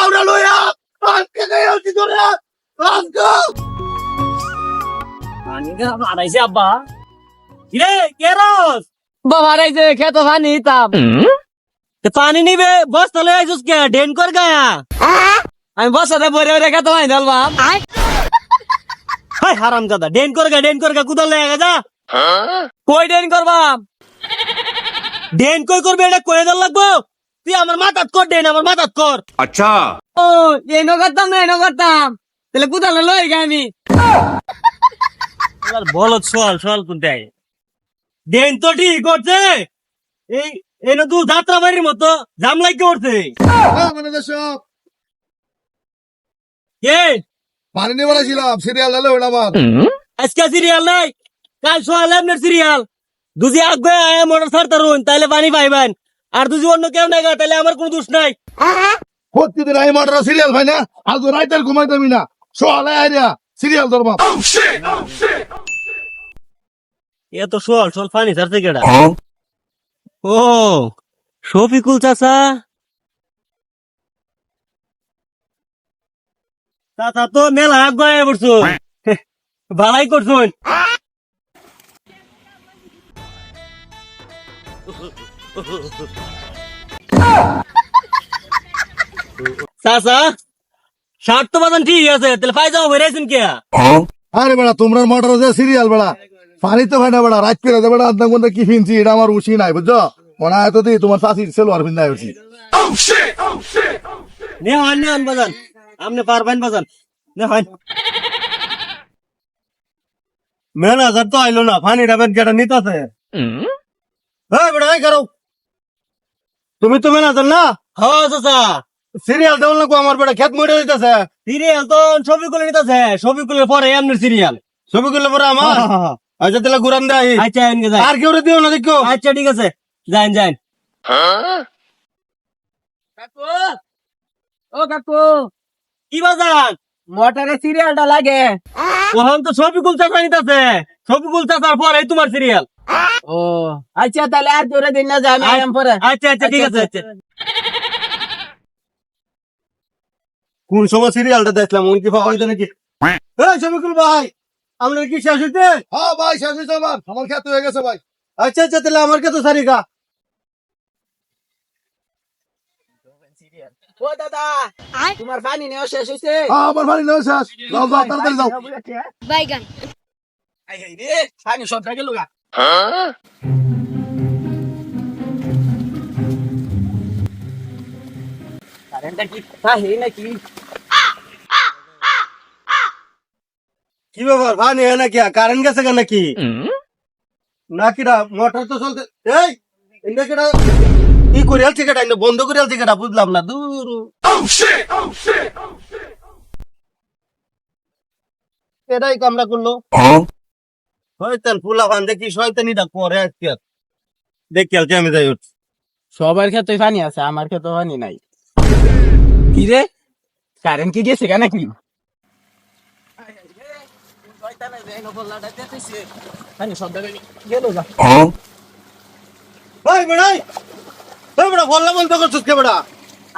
দাউড়া লইয়া আজকে গাই আছি তোরে আজকে। আড়াইছে আব্বা। কিরে কে রস? বাবা রাইছে খেত পানি তাপ পানি নিবে বস তলে আইসুস কে ডেন কর গায়া। আমি বসাতে পরে পরে খেত পানি ঢালবাম হাই হারাম দাদা ডেন কর গা ডেন কর গা কুদাল লেগা যা। কই ডেন করবাম ডেন কই করবে এটা কয়ে দল লাগবো? তুই আমার মাথাত কর ডেন আমার মাথাত কর। আচ্ছা। ও এনো করতাম না এনো করতাম তাহলে কোথালে লই গে আমি বল সোয়াল সোয়াল কোনটা ডেন তো ঠিক করছে। এই এনে তুই যাত্রা বাড়ির মতো জাম লাগে উঠছে মানে সব কে? পানি নিয়ে বলেছিলাম সিরিয়াল লালে ওটা আমার আজকে সিরিয়াল নাই কাল সোয়াল আপনার সিরিয়াল দুজি আগে আয় মোটর সার তারুন তাইলে পানি পাইবেন। আর দুজি অন্য কেউ নাই গা, তাইলে আমার কোনো দোষ নাই। প্রতিদিন এই মাত্র সিরিয়াল ভাই না আজ রাইতের ঘুমাই দেবি না। সোয়ালে আইরিয়া সিরিয়াল ধরবা। এ তো সোয়াল সোয়াল পানি ছাড়ছে কেডা? ও শফিকুল চাচা। চাচা তো মেলা আগে পড়ছো। ভালাই করছুন। চাচা শার্ট তো বাজান ঠিক আছে তাহলে পায়জামা বেরিয়েছেন কে আরে বেড়া তোমরা মোটর যে সিরিয়াল বেড়া পানি তো ভাই না বেড়া রাত পেরে বেড়া আধা ঘণ্টা কি ফিনছি এটা আমার উচি নাই বুঝছ মনে হয় তো দি তোমার চাষির সেলোয়ার ফিন্দাই উঠছি নে হন নে হন বাজান আপনি পারবেন বাজান নে হন ম্যানেজার তো আইলো না ফানি ডাবেন কেটা নিতাছে হ্যাঁ বেটা এই করো তুমি তো ম্যানেজার না? হ্যাঁ চাচা সিরিয়াল দেওয়াল না আমার বেটা খেত মরে দিতেছে সিরিয়াল তো ছবি গুলো নিতেছে ছবি গুলো পরে এমনি সিরিয়াল ছবি গুলো পরে আমার? আচ্ছা তাহলে ঘুরান দেয় আচ্ছা এনকে যাই। আর কেউ দিও না দেখো। আচ্ছা ঠিক আছে। যান যান কাকু! ও কাকু! কি বাজান মোটরে সিরিয়ালটা লাগে। ওখান তো ছবি গুলতে জানিতাছে ছবি গুলতে তারপর এই তোমার সিরিয়াল ও আচ্ছা তাহলে আর জোরে দিন না যে আমি আয়াম পরে। আচ্ছা আচ্ছা ঠিক আছে আচ্ছা। কোন সময় সিরিয়ালটা দেখলাম উনি কি পাওয়া হইতো নাকি? এই শফিকুল ভাই আপনার কি শেষ হইতে হ্যাঁ ভাই শেষ হয়েছে আমার। আমার খেতে হয়ে গেছে ভাই। আচ্ছা আচ্ছা তাহলে আমার কাছে সারিকা ও দাদা তোমার পানি নেওয়া শেষ হয়েছে হ্যাঁ আমার নয় শেষ। যাও যাও তাড়াতাড়ি যাও। বাইগান। পানি সব থাকে লোকা কারেন্টটা কি তাহি নাকি কি ব্যাপার? ভাই নিয়ে নাকি? কারেন্ট গেছে কেন নাকি? নাকি না মোটর তো চলতে এই এটা কেটা কি করে আলছে কেটা বন্ধ করে আলছে কেটা বুঝলাম না, দূর। এটাই কামরা করল। শয়তান ফুলা ভান দেখি শয়তানিটা করে আজকে দেখি আলছে আমি যাই উঠছি। সবার ক্ষেত্রে পানি আছে আমার ক্ষেত্রে পানি নাই। কি রে? কারেন্ট কি গেছে কেন কি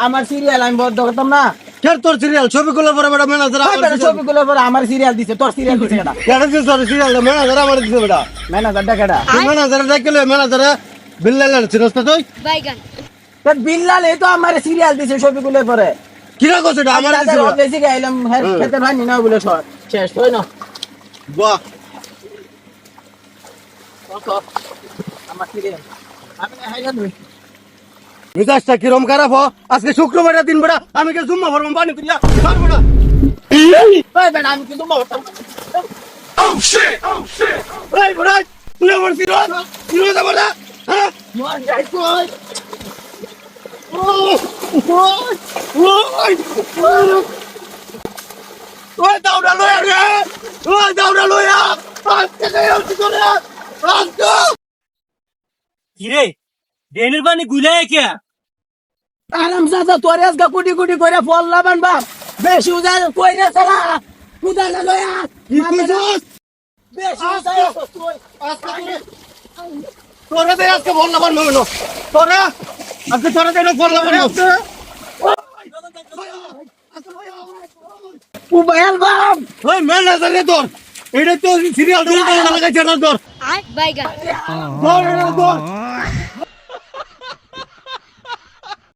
আমার সিরিয়াল আমি বদ্ধ করতাম না। কেন তোর সিরিয়াল ছবিগুলো পরে বেড়া ম্যানেজার বেটা ছবিগুলো পরে আমার সিরিয়াল দিছে তোর সিরিয়াল দিছে কেডা কেন দিস তোর সিরিয়াল ম্যানেজার আমার দিছে বেড়া ম্যানেজার ডাকেডা তুই ম্যানেজার দেখলে ম্যানেজার বিল্লাল চিরস্তা তুই বাইগান তোর বিল্লাল এই তো আমার সিরিয়াল দিছে ছবিগুলো পরে কিরা করছ এটা আমার দিছে বেশি গাইলাম খেতে পানি না বলে সর শেষ হই না বাহ আমার সিরিয়াল আমি না হাইলাম মিজাজটা কিরম খারাপ হ? আজকে শুক্রবারের দিন বেড়া আমি কে জুম্মা ভরম পানি তুলিয়া সর বেড়া আমি এই বেড়া তুই আমার সিরিয়াল সিরিয়াল আমার হ্যাঁ? মন যাই কই ওই দাউড়া লয়া রে! ওই দাউড়া লয়া! আজকে গাই আলছি তোরে আজকে! কিরে? ড্রেনের পানি গুলাই কে আরাম সাথে তোর আজকে কুটি কুটি করে ফল লাবান বাপ। বেশি উদা কই না লয়া। কি কইছস বেশি আজকে তোরে দে আজকে বল লাগান নয় তোরে? আজকে তোরে দে বল লাগান মোবাইল বাপ। ওই ম্যানেজার রে তোর। এটা তো সিরিয়াল দেওয়ার লাগাইছে না তোর. ধর এটা ধর